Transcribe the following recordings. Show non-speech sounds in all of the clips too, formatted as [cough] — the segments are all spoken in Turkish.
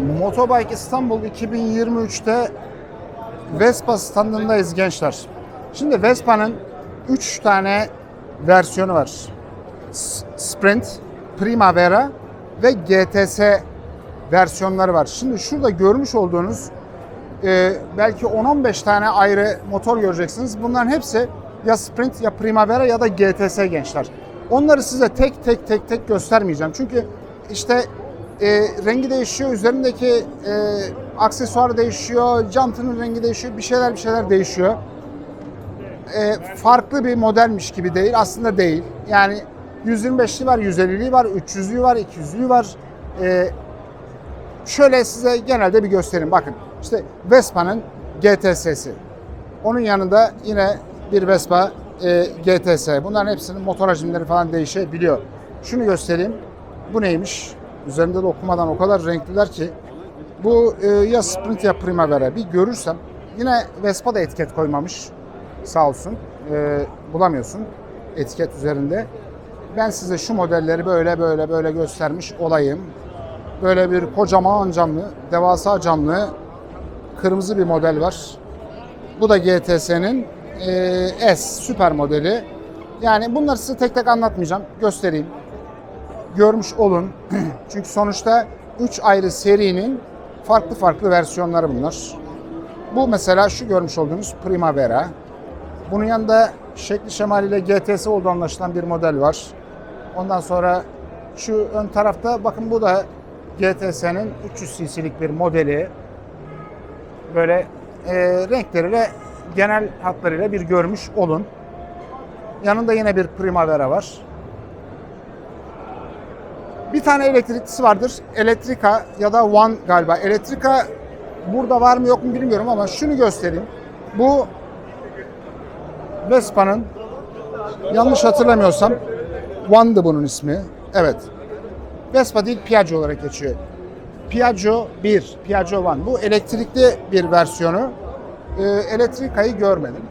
Motobike İstanbul 2023'te Vespa standındayız gençler. Şimdi Vespa'nın 3 tane versiyonu var. Sprint, Primavera ve GTS versiyonları var. Şimdi şurada görmüş olduğunuz e, belki 10-15 tane ayrı motor göreceksiniz. Bunların hepsi ya Sprint ya Primavera ya da GTS gençler. Onları size tek tek tek tek göstermeyeceğim. Çünkü işte e, rengi değişiyor, üzerindeki e, aksesuar değişiyor, jantının rengi değişiyor, bir şeyler bir şeyler değişiyor. E, farklı bir modelmiş gibi değil, aslında değil. Yani 125'li var, 150'li var, 300'lü var, 200'lü var. E, şöyle size genelde bir göstereyim. Bakın işte Vespa'nın GTS'si. Onun yanında yine bir Vespa e, GTS. Bunların hepsinin motor hacimleri falan değişebiliyor. Şunu göstereyim. Bu neymiş? Üzerinde de okumadan o kadar renkliler ki. Bu e, ya Sprint ya Primavera. Bir görürsem yine Vespa da etiket koymamış. Sağ olsun. E, bulamıyorsun etiket üzerinde. Ben size şu modelleri böyle böyle böyle göstermiş olayım. Böyle bir kocaman camlı, devasa camlı kırmızı bir model var. Bu da GTS'nin e, S süper modeli. Yani bunları size tek tek anlatmayacağım. Göstereyim. Görmüş olun. [clears throat] Çünkü sonuçta 3 ayrı serinin farklı farklı versiyonları bunlar. Bu mesela şu görmüş olduğunuz Primavera. Bunun yanında şekli şemaliyle GTS olduğu anlaşılan bir model var. Ondan sonra şu ön tarafta bakın bu da GTS'nin 300 cc'lik bir modeli. Böyle e, renkleriyle genel hatlarıyla bir görmüş olun. Yanında yine bir Primavera var. Bir tane elektriklisi vardır. Elektrika ya da One galiba. Elektrika burada var mı yok mu bilmiyorum ama şunu göstereyim. Bu Vespa'nın yanlış hatırlamıyorsam One'dı bunun ismi. Evet. Vespa değil Piaggio olarak geçiyor. Piaggio 1, Piaggio 1. Bu elektrikli bir versiyonu. Ee, elektrikayı görmedim.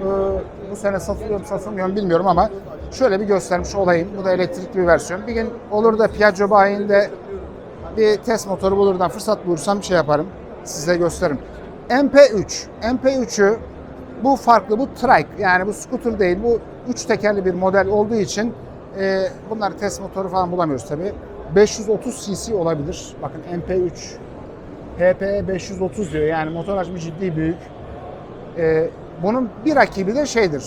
Ee, bu sene satılıyor mu satılmıyor mu bilmiyorum ama şöyle bir göstermiş olayım. Bu da elektrikli bir versiyon. Bir gün olur da Piaggio bayinde bir test motoru bulurdan fırsat bulursam şey yaparım. Size gösteririm. MP3. MP3'ü bu farklı. Bu trike. Yani bu scooter değil. Bu üç tekerli bir model olduğu için e, bunlar test motoru falan bulamıyoruz tabii. 530 cc olabilir. Bakın MP3 PPE 530 diyor. Yani motor hacmi ciddi büyük. E, bunun bir rakibi de şeydir.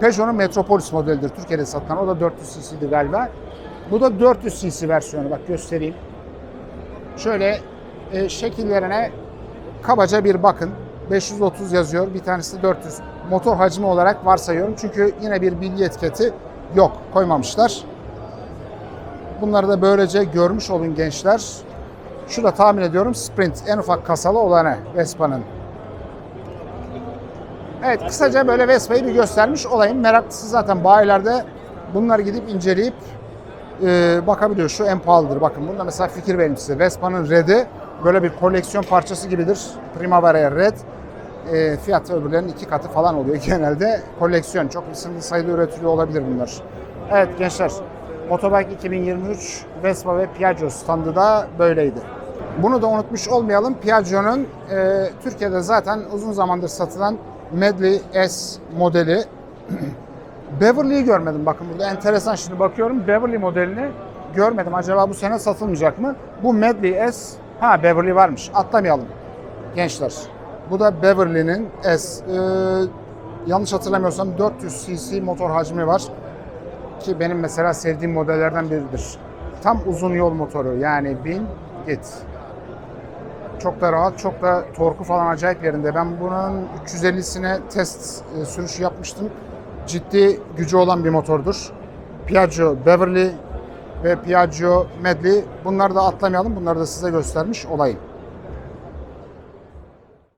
Peugeot'un Metropolis modelidir. Türkiye'de satılan. O da 400 cc'di galiba. Bu da 400 cc versiyonu. Bak göstereyim. Şöyle e, şekillerine kabaca bir bakın. 530 yazıyor. Bir tanesi de 400. Motor hacmi olarak varsayıyorum. Çünkü yine bir bilgi etiketi yok. Koymamışlar. Bunları da böylece görmüş olun gençler. Şu da tahmin ediyorum Sprint. En ufak kasalı olanı Vespa'nın. Evet kısaca böyle Vespa'yı bir göstermiş olayım. Meraklısı zaten bayilerde bunları gidip inceleyip e, bakabiliyor. Şu en pahalıdır. Bakın bunda mesela fikir vereyim size. Vespa'nın Red'i böyle bir koleksiyon parçası gibidir. Primavera'ya Red. E, fiyatı öbürlerinin iki katı falan oluyor [laughs] genelde. Koleksiyon. Çok sınırlı sayıda üretiliyor olabilir bunlar. Evet gençler. Motobike 2023 Vespa ve Piaggio standı da böyleydi. Bunu da unutmuş olmayalım. Piaggio'nun e, Türkiye'de zaten uzun zamandır satılan Medley S modeli. Beverly'yi görmedim bakın burada enteresan şimdi bakıyorum Beverly modelini görmedim. Acaba bu sene satılmayacak mı? Bu Medley S ha Beverly varmış atlamayalım gençler. Bu da Beverly'nin S. Ee, yanlış hatırlamıyorsam 400 cc motor hacmi var. Ki benim mesela sevdiğim modellerden biridir. Tam uzun yol motoru yani bin git. Çok da rahat, çok da torku falan acayip yerinde. Ben bunun 350'sine test e, sürüşü yapmıştım. Ciddi gücü olan bir motordur. Piaggio Beverly ve Piaggio Medley. Bunları da atlamayalım. Bunları da size göstermiş olayım.